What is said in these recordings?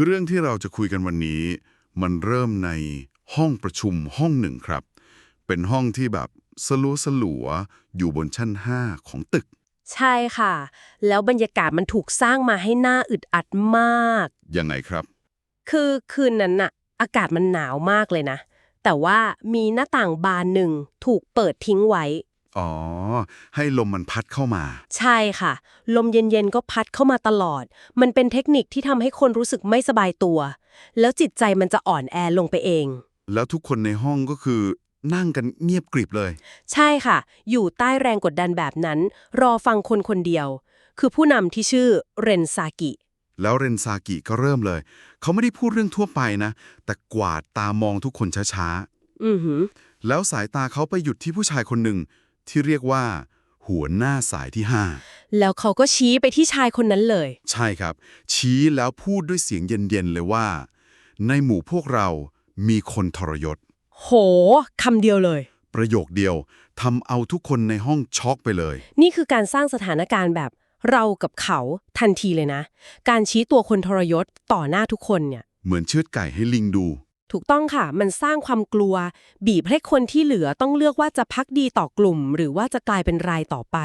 คือเรื่องที่เราจะคุยกันวันนี้ มันเริ่มในห้องประชุมห้องหนึ่งครับ เป็นห้องที่แบบสลัวสลัวๆอยู่บนชั้น 5 ของตึก ใช่ค่ะ แล้วบรรยากาศมันถูกสร้างมาให้หน่าอึดอัดมาก ยังไงครับ คือคืนนั้นน่ะ อากาศมันหนาวมากเลยนะ แต่ว่ามีหน้าต่างบานหนึ่งถูกเปิดทิ้งไว้ อ๋อ ให้ลมมันพัดเข้ามา ใช่ค่ะ ลมเย็นๆก็พัดเข้ามาตลอด มันเป็นเทคนิคที่ทำให้คนรู้สึกไม่สบายตัว แล้วจิตใจมันจะอ่อนแอลงไปเอง แล้วทุกคนในห้องก็คือนั่งกันเงียบกริบเลย ใช่ค่ะ อยู่ใต้แรงกดดันแบบนั้น รอฟังคนคนเดียว คือผู้นำที่ชื่อเรนซากิ แล้วเรนซากิก็เริ่มเลย เขาไม่ได้พูดเรื่องทั่วไปนะ แต่กวาดตามองทุกคนช้าอือหือ ๆ แล้วสายตาเขาไปหยุดที่ผู้ชายคนหนึ่ง ที่เรียกว่า หัวหน้าสายที่แล้วเขาก็ชี้ไปที่ชายคนนั้นเลย5ใช่ครับ ชี้แล้วพูดด้วยเสียงเย็นๆเลยว่า ในหมู่พวกเรามีคนทรยศ โหคำเดียวเลย ประโยคเดียวทำเอาทุกคนในห้องช็อกไปเลย นี่คือการสร้างสถานการณ์แบบเรากับเขาทันทีเลยนะ การชี้ตัวคนทรยศต่อหน้าทุกคนเนี่ย เหมือนเชือดไก่ให้ลิงดู ถูกต้องค่ะ มันสร้างความกลัว บีบให้คนที่เหลือต้องเลือกว่าจะพักดีต่อกลุ่ม หรือว่าจะกลายเป็นรายต่อไป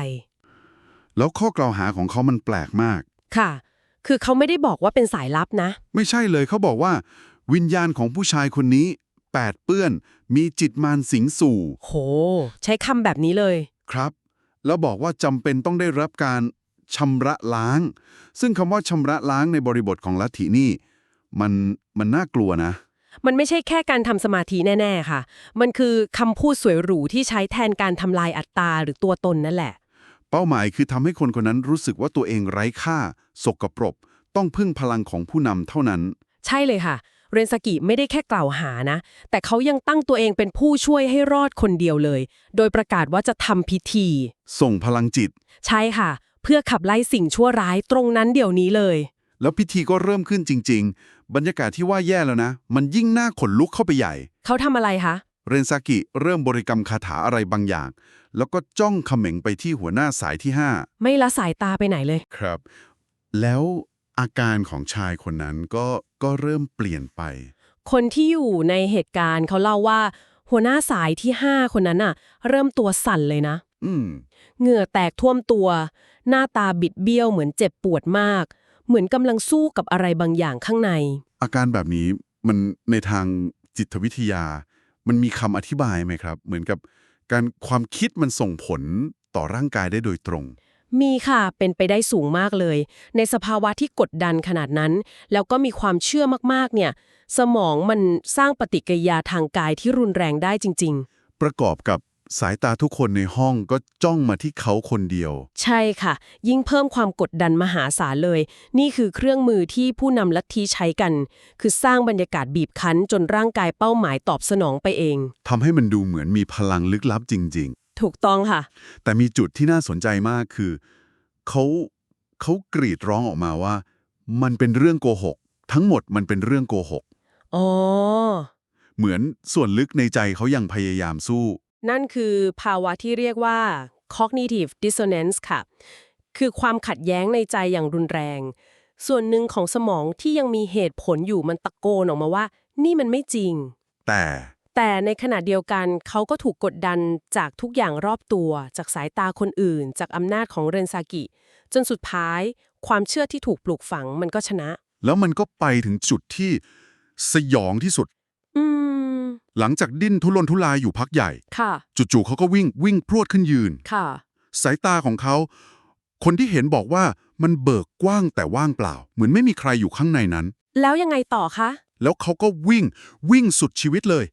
แล้วข้อกล่าวหาของเขามันแปลกมาก ค่ะ คือเขาไม่ได้บอกว่าเป็นสายลับนะ ไม่ใช่เลยเขาบอกว่า วิญญาณของผู้ชายคนนี้แปดเปื้อน มีจิตมารสิงสู่ โห ใช้คำแบบนี้เลย ครับ แล้วบอกว่าจำเป็นต้องได้รับการชำระล้าง ซึ่งคำว่าชำระล้างในบริบทของลัทธินี่ มันมันน่ากลัวนะ มันไม่ใช่แค่การทำสมาธิแน่ ๆ ค่ะ มันคือคำพูดสวยหรูที่ใช้แทนการทำลายอัตตาหรือตัวตนนั่นแหละ เป้าหมายคือทำให้คนคนนั้นรู้สึกว่าตัวเองไร้ค่า สกปรก ต้องพึ่งพลังของผู้นำเท่านั้น ใช่เลยค่ะ เรนสกิไม่ได้แค่กล่าวหานะ แต่เขายังตั้งตัวเองเป็นผู้ช่วยให้รอดคนเดียวเลย โดยประกาศว่าจะทำพิธี ส่งพลังจิต ใช่ค่ะ เพื่อขับไล่สิ่งชั่วร้ายตรงนั้นเดี๋ยวนี้เลย แล้วพิธีก็เริ่มขึ้นจริง ๆ บรรยากาศที่ว่าแย่แล้วนะ มันยิ่งน่าขนลุกเข้าไปใหญ่ เขาทำอะไรคะ เรนซากิเริ่มบริกรรมคาถาอะไรบางอย่าง แล้วก็จ้องเขม็งไปที่หัวหน้าสายที่ ไม่ละสายตาไปไหนเลย 5 ครับ แล้วอาการของชายคนนั้นก็ก็เริ่มเปลี่ยนไป คนที่อยู่ในเหตุการณ์เขาเล่าว่า หัวหน้าสายที่ห้าคนนั้นน่ะ เริ่มตัวสั่นเลยนะ อืม เหงื่อแตกท่วมตัว หน้าตาบิดเบี้ยวเหมือนเจ็บปวดมาก เหมือนกำลังสู้กับอะไรบางอย่างข้างใน อาการแบบนี้มันในทางจิตวิทยา มันมีคำอธิบายไหมครับ เหมือนกับการความคิดมันส่งผลต่อร่างกายได้โดยตรง มีค่ะ เป็นไปได้สูงมากเลย ในสภาวะที่กดดันขนาดนั้น แล้วก็มีความเชื่อมากๆ เนี่ย สมองมันสร้างปฏิกิริยาทางกายที่รุนแรงได้จริงประกอบกับ สายตาทุกคนในห้องก็จ้องมาที่เขาคนเดียวๆใช่ค่ะ ยิ่งเพิ่มความกดดันมหาศาลเลย นี่คือเครื่องมือที่ผู้นำลัทธิใช้กัน คือสร้างบรรยากาศบีบคั้นจนร่างกายเป้าหมายตอบสนองไปเองทำให้มันดูเหมือนมีพลังลึกลับจริงถูกต้องค่ะๆแต่มีจุดที่น่าสนใจมากคือ เขาเขากรีดร้องออกมาว่า มันเป็นเรื่องโกหก ทั้งหมดมันเป็นเรื่องโกหกอ๋อเหมือนส่วนลึกในใจเขายังพยายามสู้ นั่นคือภาวะที่เรียกว่า cognitive dissonance ค่ะ คือความขัดแย้งในใจอย่างรุนแรง ส่วนหนึ่งของสมองที่ยังมีเหตุผลอยู่มันตะโกนออกมาว่า นี่มันไม่จริง แต่ แต่ในขณะเดียวกันเขาก็ถูกกดดันจากทุกอย่างรอบตัว จากสายตาคนอื่น จากอำนาจของเรนซากิ จนสุดท้าย ความเชื่อที่ถูกปลูกฝังมันก็ชนะ แล้วมันก็ไปถึงจุดที่สยองที่สุดอืม หลังจากดิ้นทุรนทุรายอยู่พักใหญ่ ค่ะ จู่ๆเขาก็วิ่งวิ่งพรวดขึ้นยืน ค่ะ สายตาของเขา คนที่เห็นบอกว่ามันเบิกกว้างแต่ว่างเปล่า เหมือนไม่มีใครอยู่ข้างในนั้น แล้วยังไงต่อคะ แล้วเขาก็วิ่งวิ่งสุดชีวิตเลย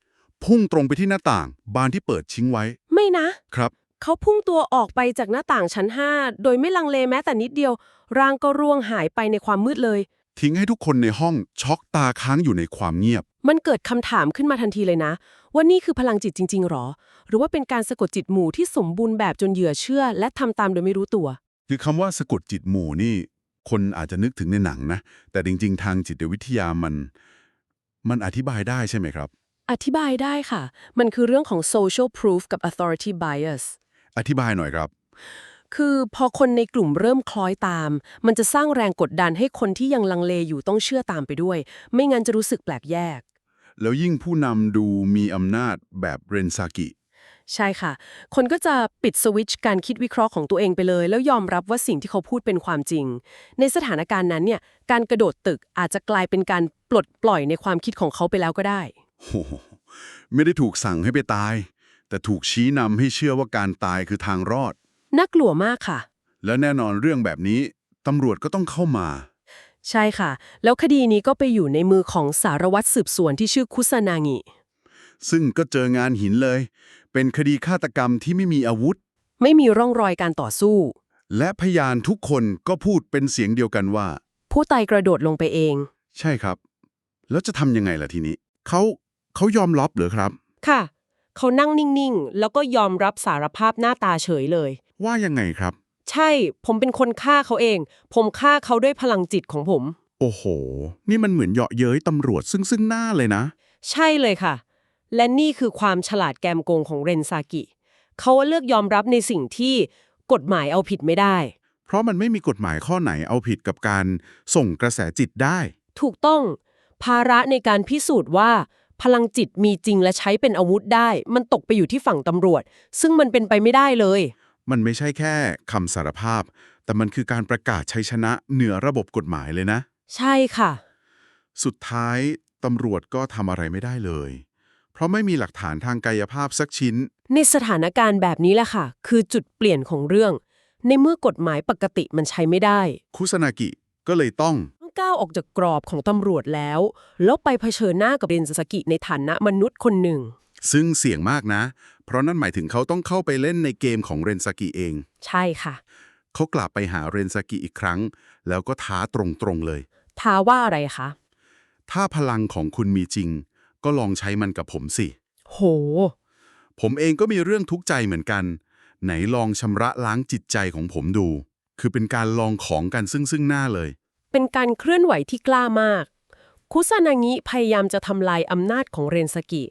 พุ่งตรงไปที่หน้าต่าง บานที่เปิดทิ้งไว้ ไม่นะ ครับ เขาพุ่งตัวออกไปจากหน้าต่างชั้น 5 โดยไม่ลังเลแม้แต่นิดเดียว ร่างก็ร่วงหายไปในความมืดเลย ทิ้งให้ทุกคนในห้องช็อกตาค้างอยู่ในความเงียบ มันเกิดคำถามขึ้นมาทันทีเลยนะ ว่านี่คือพลังจิตจริง ๆ หรอ หรือว่าเป็นการสะกดจิตหมู่ที่สมบูรณ์แบบจนเหยื่อเชื่อ และทำตามโดยไม่รู้ตัว คือคำว่าสะกดจิตหมู่นี่ คนอาจจะนึกถึงในหนังนะ แต่จริง ๆ ทางจิตวิทยามัน มันอธิบายได้ใช่ไหมครับ อธิบายได้ค่ะ มันคือเรื่องของ social proof กับ authority bias อธิบายหน่อยครับ คือพอคนในกลุ่มเริ่มคล้อยตาม มันจะสร้างแรงกดดันให้คนที่ยังลังเลอยู่ต้องเชื่อตามไปด้วย ไม่งั้นจะรู้สึกแปลกแยก แล้วยิ่งผู้นำดูมีอำนาจแบบเรนซากิใช่ค่ะ คนก็จะปิดสวิตช์การคิดวิเคราะห์ของตัวเองไปเลย แล้วยอมรับว่าสิ่งที่เขาพูดเป็นความจริง ในสถานการณ์นั้นเนี่ย การกระโดดตึกอาจจะกลายเป็นการปลดปล่อยในความคิดของเขาไปแล้วก็ได้โอ้โหไม่ได้ถูกสั่งให้ไปตาย แต่ถูกชี้นำให้เชื่อว่าการตายคือทางรอด น่ากลัวมากค่ะ และแน่นอนเรื่องแบบนี้ตำรวจก็ต้องเข้ามา ใช่ค่ะ แล้วคดีนี้ก็ไปอยู่ในมือของสารวัตรสืบสวนที่ชื่อคุซานางิ ซึ่งก็เจองานหินเลย เป็นคดีฆาตกรรมที่ไม่มีอาวุธ ไม่มีร่องรอยการต่อสู้ และพยานทุกคนก็พูดเป็นเสียงเดียวกันว่า ผู้ตายกระโดดลงไปเอง ใช่ครับ แล้วจะทำยังไงล่ะทีนี้ เขาเขายอมรับเหรือครับ ค่ะ เขานั่งนิ่ง ๆ แล้วก็ยอมรับสารภาพหน้าตาเฉยเลย ว่ายังไงครับ ใช่ ผมเป็นคนฆ่าเขาเอง ผมฆ่าเขาด้วยพลังจิตของผม โอ้โห นี่มันเหมือนเหยาะเย้ยตำรวจซึ่งซึ่งหน้าเลยนะ ใช่เลยค่ะ และนี่คือความฉลาดแกมโกงของเรนซากิ เขาเลือกยอมรับในสิ่งที่กฎหมายเอาผิดไม่ได้ เพราะมันไม่มีกฎหมายข้อไหนเอาผิดกับการส่งกระแสจิตได้ ถูกต้อง ภาระในการพิสูจน์ว่า พลังจิตมีจริงและใช้เป็นอาวุธได้ มันตกไปอยู่ที่ฝั่งตำรวจ ซึ่งมันเป็นไปไม่ได้เลย มันไม่ใช่แค่คำสารภาพ แต่มันคือการประกาศชัยชนะเหนือระบบกฎหมายเลยนะ ใช่ค่ะ สุดท้ายตำรวจก็ทำอะไรไม่ได้เลย เพราะไม่มีหลักฐานทางกายภาพสักชิ้น ในสถานการณ์แบบนี้แหละค่ะ คือจุดเปลี่ยนของเรื่อง ในเมื่อกฎหมายปกติมันใช้ไม่ได้ คุสนากิก็เลยต้องต้องก้าวออกจากกรอบของตำรวจแล้ว แล้วไปเผชิญหน้ากับเรนซากิในฐานะมนุษย์คนหนึ่ง ซึ่งเสี่ยงมากนะ เพราะนั่นหมายถึงเขาต้องเข้าไปเล่นในเกมของเรนซากิเอง ใช่ค่ะ เขากลับไปหาเรนซากิอีกครั้ง แล้วก็ท้าตรงๆเลย ท้าว่าอะไรคะ ถ้าพลังของคุณมีจริง ก็ลองใช้มันกับผมสิ โห ผมเองก็มีเรื่องทุกข์ใจเหมือนกัน ไหนลองชำระล้างจิตใจของผมดู คือเป็นการลองของกันซึ่งซึ่งหน้าเลย เป็นการเคลื่อนไหวที่กล้ามาก คุซานางิพยายามจะทำลายอำนาจของเรนซากิ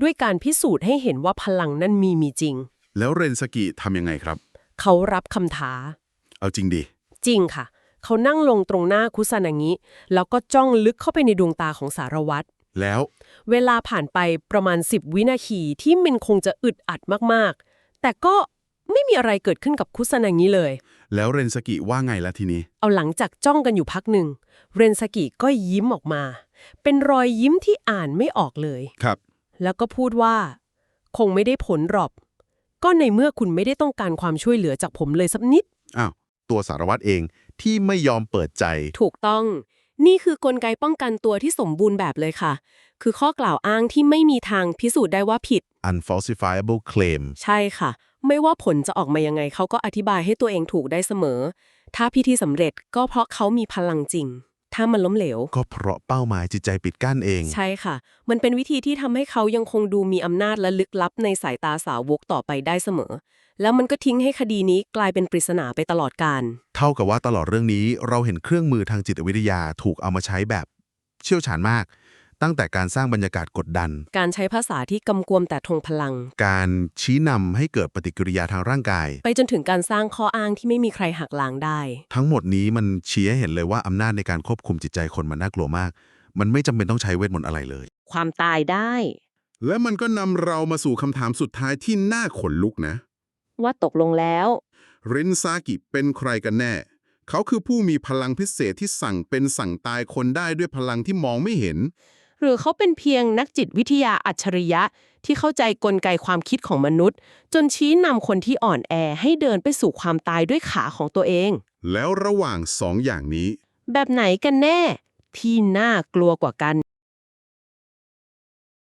ด้วยการพิสูจน์ให้เห็นว่าพลังนั้นมีมีจริง แล้วเรนซากิทำยังไงครับ เขารับคำท้า เอาจริงดิ จริงค่ะ เขานั่งลงตรงหน้าคุซานางิ แล้วก็จ้องลึกเข้าไปในดวงตาของสารวัตร แล้ว เวลาผ่านไปประมาณ 10 วินาทีที่มันคงจะอึดอัดมากๆ แต่ก็ไม่มีอะไรเกิดขึ้นกับคุซานางิเลย แล้วเรนซากิว่าไงล่ะทีนี้ เอาหลังจากจ้องกันอยู่พักหนึ่ง เรนซากิก็ยิ้มออกมา เป็นรอยยิ้มที่อ่านไม่ออกเลย ครับ แล้วก็พูดว่า คงไม่ได้ผลหรอกก็ในเมื่อคุณไม่ได้ต้องการความช่วยเหลือจากผมเลยสักนิด อ้าวตัวสารวัตรเองที่ไม่ยอมเปิดใจ ถูกต้อง นี่คือกลไกป้องกันตัวที่สมบูรณ์แบบเลยค่ะ คือข้อกล่าวอ้างที่ไม่มีทางพิสูจน์ได้ว่าผิด unfalsifiable claim ใช่ค่ะ ไม่ว่าผลจะออกมายังไงเขาก็อธิบายให้ตัวเองถูกได้เสมอ ถ้าพิธีสำเร็จก็เพราะเขามีพลังจริง ถ้ามันล้มเหลว ก็เพราะเป้าหมายจิตใจปิดกั้นเอง ใช่ค่ะ มันเป็นวิธีที่ทำให้เขายังคงดูมีอำนาจและลึกลับในสายตาสาวกต่อไปได้เสมอ แล้วมันก็ทิ้งให้คดีนี้กลายเป็นปริศนาไปตลอดกาลเท่ากับว่าตลอดเรื่องนี้เราเห็นเครื่องมือทางจิตวิทยาถูกเอามาใช้แบบ เชี่ยวชาญมาก ตั้งแต่การสร้างบรรยากาศกดดัน การใช้ภาษาที่กำกวมแต่ทงพลัง การชี้นำให้เกิดปฏิกิริยาทางร่างกาย ไปจนถึงการสร้างข้ออ้างที่ไม่มีใครหักล้างได้ ทั้งหมดนี้มันชี้ให้เห็นเลยว่าอำนาจในการควบคุมจิตใจคนมันน่ากลัวมาก มันไม่จำเป็นต้องใช้เวทมนต์อะไรเลย ความตายได้ และมันก็นำเรามาสู่คำถามสุดท้ายที่น่าขนลุกนะ ว่าตกลงแล้วเรนซากิเป็นใครกันแน่ เขาคือผู้มีพลังพิเศษที่สั่งเป็นสั่งตายคนได้ด้วยพลังที่มองไม่เห็น หรือเขาเป็นเพียงนักจิตวิทยาอัจฉริยะ ที่เข้าใจกลไกความคิดของมนุษย์ จนชี้นำคนที่อ่อนแอให้เดินไปสู่ความตายด้วยขาของตัวเอง แล้วระหว่างสองอย่างนี้ แบบไหนกันแน่ ที่น่ากลัวกว่ากัน